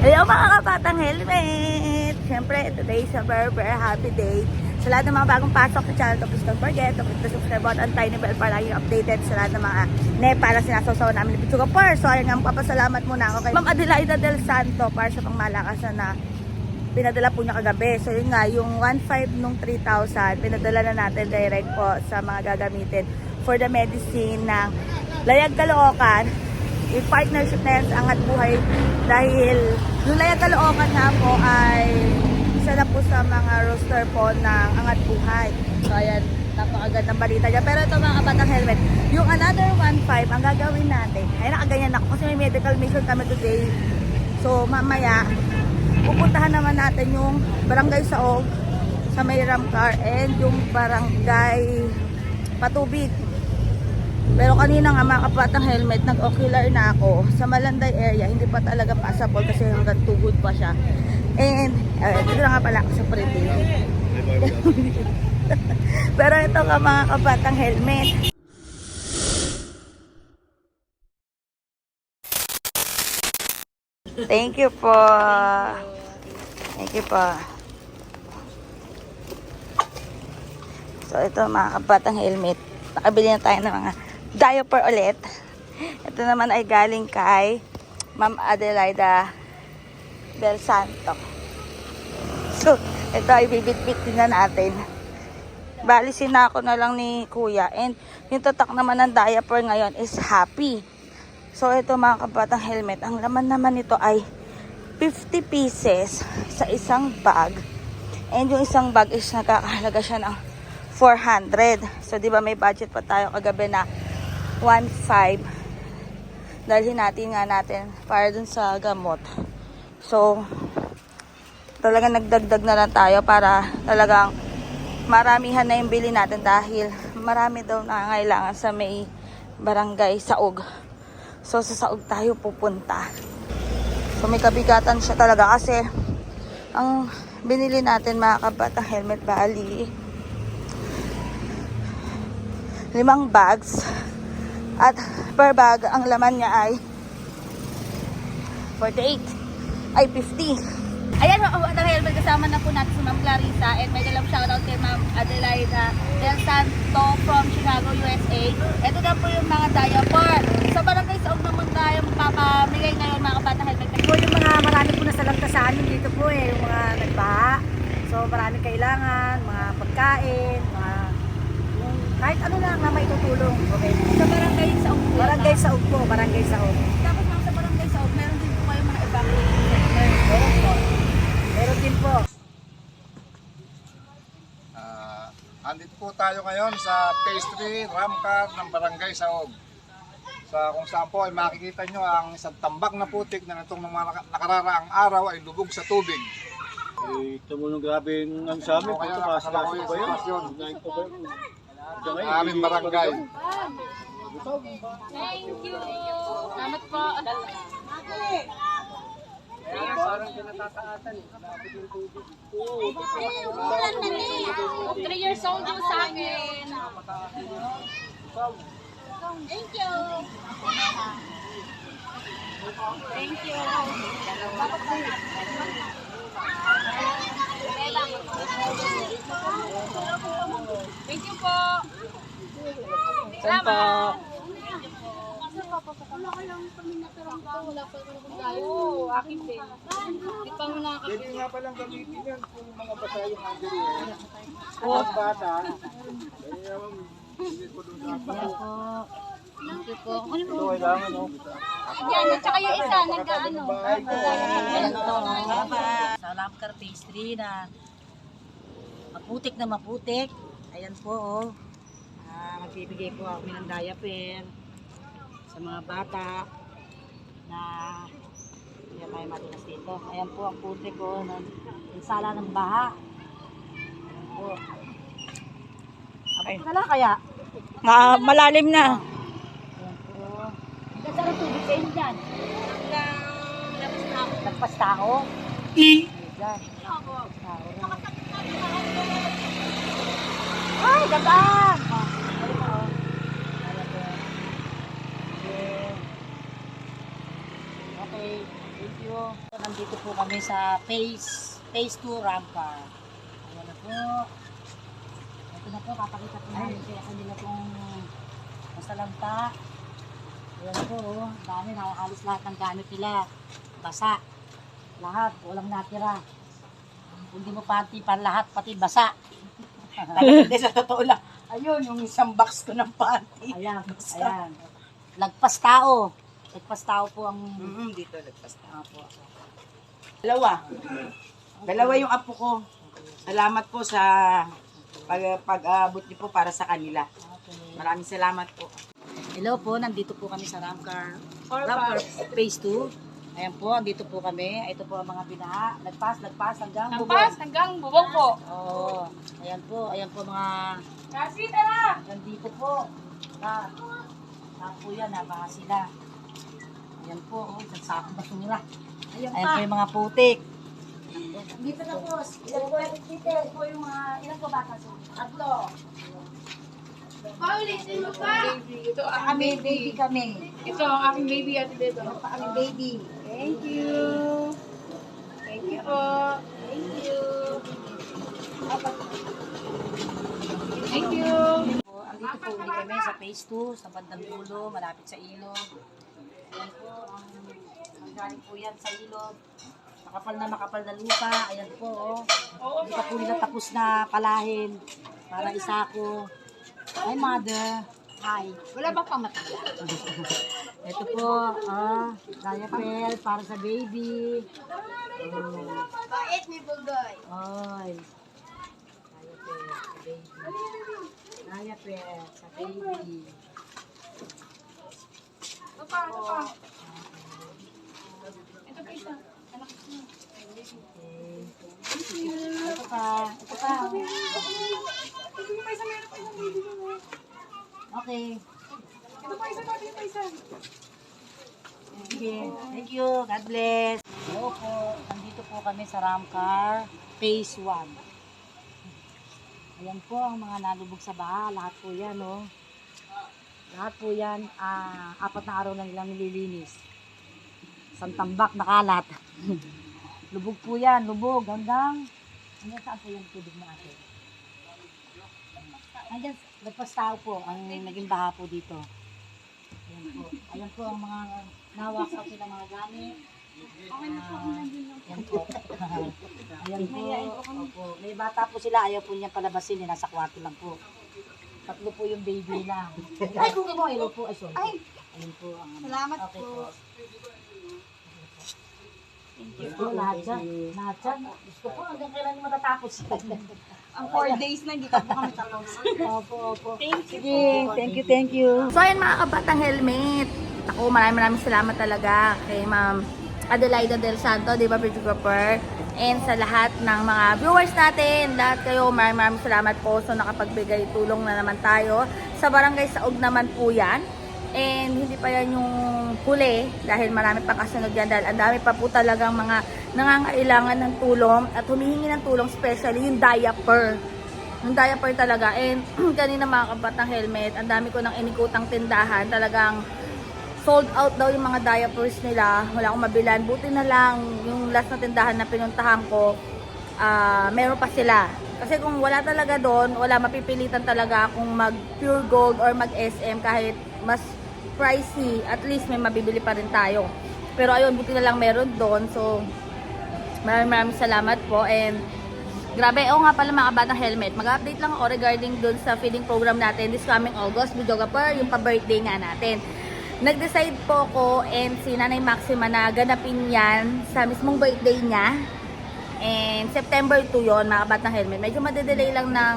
Hello mga kabatang helmet! Siyempre, today is a very very happy day. Sa lahat ng mga bagong pasok sa channel please don't forget to click the subscribe button, tiny bell para lagi updated sa lahat ng mga nepa na sinasawsaw namin ni Pichuga Par. So ayun nga, papasalamat muna ako kay Ma'am Adelaida Del Santo para sa pangmalakasan na pinadala po niya kagabi. So yun nga, yung 1.5 nung 3,000, pinadala na natin direct po sa mga gagamitin for the medicine ng Layag Caloocan. Yung partnership na yan sa Angat Buhay dahil yung Layag Caloocan nga po ay isa na po sa mga roster po ng Angat Buhay. So ayan, napakagandang balita dyan. Pero ito mga kabatang helmet, yung another 1.5, ang gagawin natin, ay nakaganyan ako kasi may medical mission kami today. So mamaya, pupuntahan naman natin yung barangay Saog sa may Ramcar and yung barangay Patubig. Pero kanina nga mga kapatang helmet, nag-ocular na ako sa Malanday area. Hindi pa talaga passable kasi hanggang tugod pa siya. And, uh, dito na nga pala ako sa Pretty. Pero ito nga mga kapatang helmet. Thank you po. Thank you po. So ito mga kabatang helmet. Nakabili na tayo ng mga diaper ulit. Ito naman ay galing kay Ma'am Adelaida Del Santo. So, ito ay bibit-bit din na natin. Bali, sinako na lang ni Kuya. And yung tatak naman ng diaper ngayon is happy. So, ito mga kabatang helmet. Ang laman naman nito ay 50 pieces sa isang bag. And yung isang bag is nakakahalaga siya ng 400. So, di ba may budget pa tayo kagabi na 1.5. Dalhin natin nga natin para dun sa gamot. So, talagang nagdagdag na lang tayo para talagang maramihan na yung bili natin dahil marami daw na kailangan sa may barangay Saog. So, sa Saog tayo pupunta. So, may kabigatan siya talaga kasi ang binili natin mga kabatang helmet bali limang bags at per bag ang laman niya ay 48 ay 50 ayan mga kabatang helmet kasama na po natin si Ma'am Clarissa and may dalang shoutout kay Ma'am Adelaida Del Santo from Chicago, USA ito na po yung mga diaper sa barangay sa naman tayo magpapamigay ngayon mga kabatang helmet po yung mga marami po nasa lagtasan yung dito po eh, yung mga nagbaha. So maraming kailangan, mga pagkain, mga yung kahit ano lang na may tutulong. Okay. sa barangay sa Ugbo Barangay sa po, barangay sa tapos mga sa barangay sa Ugbo meron din po kayo mga evacuation center Meron po. Meron din po. Ah, andito po tayo ngayon sa pastry Ramcar ng Barangay Saog. Sa kung saan po ay makikita nyo ang isang tambak na putik na itong mga naka- nakararaang araw ay lubog sa tubig. Eh, ito mo nung grabe ang sa amin, ito kasalasok yung ba yun? sitwasyon Unahin ko ba yun? Ito sa aming barangay. thank you salamat po Ulan na ni. 3 years old yung sa akin. Thank you. Thank you. Thank you po. Salamat. Oo, akin din. Di pa mo Pwede nga palang gamitin yan kung mga basa yung underwear. Kung bata, eh, naman, hindi ko doon sa Thank you po. Ano Ito kailangan, no? Yan, at saka yung isa, nag-ano. Sa Lamcar Pastry na maputik na maputik. Ayan po oh. Ah, magbibigay po kami ng diaper sa mga bata na hindi tayo matinas dito. Ayan po ang putik ko ng insala ng baha. Ayan po. Abot na lang kaya. Ma malalim na. Ayan po. Hanggang saan ang tubig kayo dyan? Nagpas tao. Ayan. Nagpas tao na. Ay, gandaan! Oh, ayun na, oh. Ayan you. Nandito po kami sa phase, phase 2 ramp car. Ayan na po. Ito na po, papakita po namin kaya kanila pong masalanta. Ayan po, oh. dami, nakahalos lahat ng gamit nila. Basa. Lahat, walang natira. Kung di mo panty pa lahat, pati basa. Hindi, sa totoo lang. Ayun, yung isang box ko ng panty. Ayan, ayan. Lagpas tao. Lagpas tao po ang... Mm, dito, lagpas na. Apo. Dalawa. Dalawa yung apo ko. Salamat po sa pag, pag-abot niyo po para sa kanila. Okay. Maraming salamat po. Hello po, nandito po kami sa Ramcar. Ramcar Phase 2. Ayan po, andito po kami. Ito po ang mga binaha. Lagpas, lagpas hanggang bubong. Lampas hanggang bubong po. Oo. Ayan po, ayan po mga... Kasi tara! Hanggang dito po. Lahat. Lahat po yan, nabaha sila. Ayan po, oh, isang sakong basura. Ayan, pa. po yung mga putik. Dito na po, ilan po, dito po yung mga, ilan po bata? Tatlo. Paulitin mo pa! Ito ang Kami, baby. baby kami. Ito ang aking baby at dito. Ito pa kami baby. Thank you. Thank you po. Thank you. Thank you. po, andito po ulit kami sa phase 2, sa bandang dulo, malapit sa ilog. Ayan po, ang, ang galing po yan sa ilog. Makapal na makapal na lupa. Ayan po, oh. Hindi pa po nila tapos na palahin para isako. Hi, mother. Hi. Wala bang pamatanda? Ito po, ah, diaper para sa baby. Oh, Bait ni Bugoy. Ay. Diaper sa baby. Diaper sa baby. Pa, ito pa. Isa. Anak ko. Ito pa, ito pa. Ito pa isa, meron pa isang baby mo. Okay. Ito pa isa, ito pa isa. Sige. Thank you. God bless. Hello po. Nandito po kami sa Ramcar Phase 1. Ayan po ang mga nalubog sa baha. Lahat po yan, no? Lahat po yan, ah, apat na araw na nilang nililinis. Isang tambak na kalat. lubog po yan, lubog hanggang hanggang saan po yung tubig na atin? Hanggang lagpas tao po ang naging baha po dito. Ayan po. Ayan po ang mga nawas out sila mga gamit. Ah, Ayan po. Ayan po. Opo. May bata po sila. Ayaw po niya palabasin. Nasa kwarto lang po. Tatlo po yung baby lang. Ay, kung mo. Ayaw po. Ay, sorry. Ay. Ayun po. Ang, Salamat okay po. Thank you po. Lahat dyan. Lahat dyan. Gusto ko hanggang kailan yung matatapos. Ang 4 days na, hindi pa po kami tapos. Opo, opo. Thank you. Sige. Thank you, thank you. So ayun mga kabatang helmet. Ako maraming maraming salamat talaga kay Ma'am Adelaida Del Santo, di ba, videographer? And sa lahat ng mga viewers natin, lahat kayo, maraming maraming salamat po. So nakapagbigay tulong na naman tayo. Sa Barangay Saog naman po yan. And hindi pa yan yung huli dahil marami pa kasunod yan dahil ang dami pa po talagang mga nangangailangan ng tulong at humihingi ng tulong especially yung diaper. Yung diaper talaga. And kanina mga kabatang helmet, ang dami ko nang inikutang tindahan. Talagang sold out daw yung mga diapers nila. Wala akong mabilan. Buti na lang yung last na tindahan na pinuntahan ko, ah meron pa sila. Kasi kung wala talaga doon, wala mapipilitan talaga kung mag pure gold or mag SM kahit mas pricey, at least may mabibili pa rin tayo. Pero ayun, buti na lang meron doon. So, maraming maraming salamat po and Grabe, oo nga pala mga batang helmet. Mag-update lang ako regarding dun sa feeding program natin this coming August, Videographer, yung pa-birthday nga natin. Nag-decide po ko and si Nanay Maxima na ganapin yan sa mismong birthday niya. And September 2 yon mga batang helmet. Medyo madedelay lang ng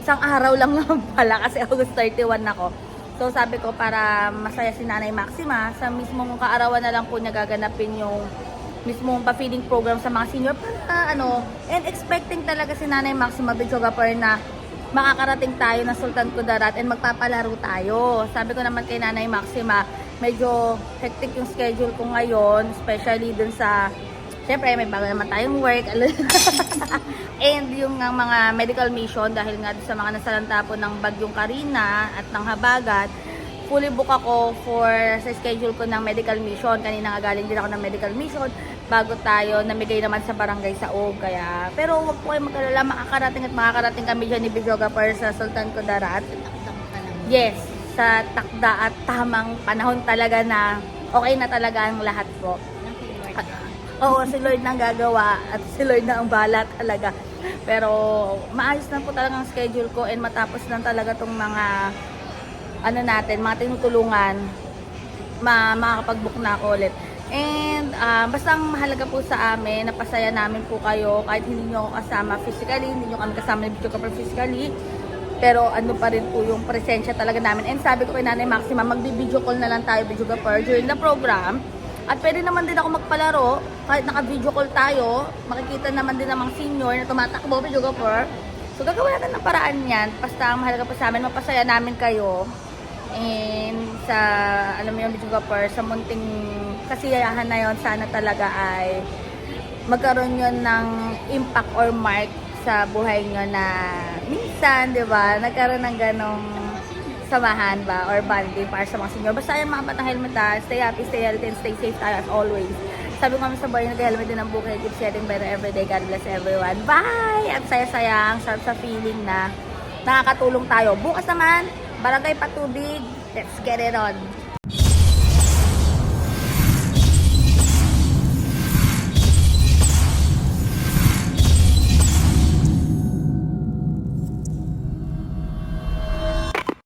isang araw lang naman pala kasi August 31 ako. So sabi ko para masaya si Nanay Maxima, sa mismong kaarawan na lang po niya gaganapin yung mismong pa-feeding program sa mga senior para ano, and expecting talaga si Nanay Maxima Bichogapur na makakarating tayo ng Sultan Kudarat and magpapalaro tayo. Sabi ko naman kay Nanay Maxima, medyo hectic yung schedule ko ngayon, especially dun sa Siyempre, may bago naman tayong work. And yung nga mga medical mission dahil nga sa mga nasalanta po ng bagyong Karina at ng Habagat. fully book ako for sa schedule ko ng medical mission. Kanina nga galing din ako ng medical mission bago tayo namigay naman sa barangay sa Og. Kaya, pero wag po kayo magkalala, makakarating at makakarating kami dyan ni Videographer sa Sultan Kudarat. Yes, sa takda at tamang panahon talaga na okay na talaga ang lahat po. Oo, si Lord nang gagawa at si Lord na ang bala talaga. Pero maayos na po talaga ang schedule ko and matapos lang talaga tong mga ano natin, mga tinutulungan, ma makakapag-book na ako ulit. And ah, basta ang mahalaga po sa amin, napasaya namin po kayo kahit hindi nyo ako kasama physically, hindi nyo kami kasama ni Video Kapal physically. Pero ano pa rin po yung presensya talaga namin. And sabi ko kay Nanay Maxima, magbi-video call na lang tayo, Video Kapal, during the program. At pwede naman din ako magpalaro, kahit naka-video call tayo, makikita naman din namang senior na tumatakbo, Video Kapal. So gagawin natin ng paraan yan. Basta ang mahalaga po sa amin, mapasaya namin kayo. And sa, alam mo yung Video Kapal, sa munting kasiyahan na yon sana talaga ay magkaroon yon ng impact or mark sa buhay nyo na minsan, di ba, nagkaroon ng ganong samahan ba or bonding para sa mga senior. Basta yan mga helmet ha. Stay happy, stay healthy, and stay safe tayo as always. Sabi ko kami sa boy, nag-helmet din ang bukay. Keep getting better every day. God bless everyone. Bye! At saya-saya, ang sarap sa feeling na nakakatulong tayo. Bukas naman, barangay patubig. Let's get it on.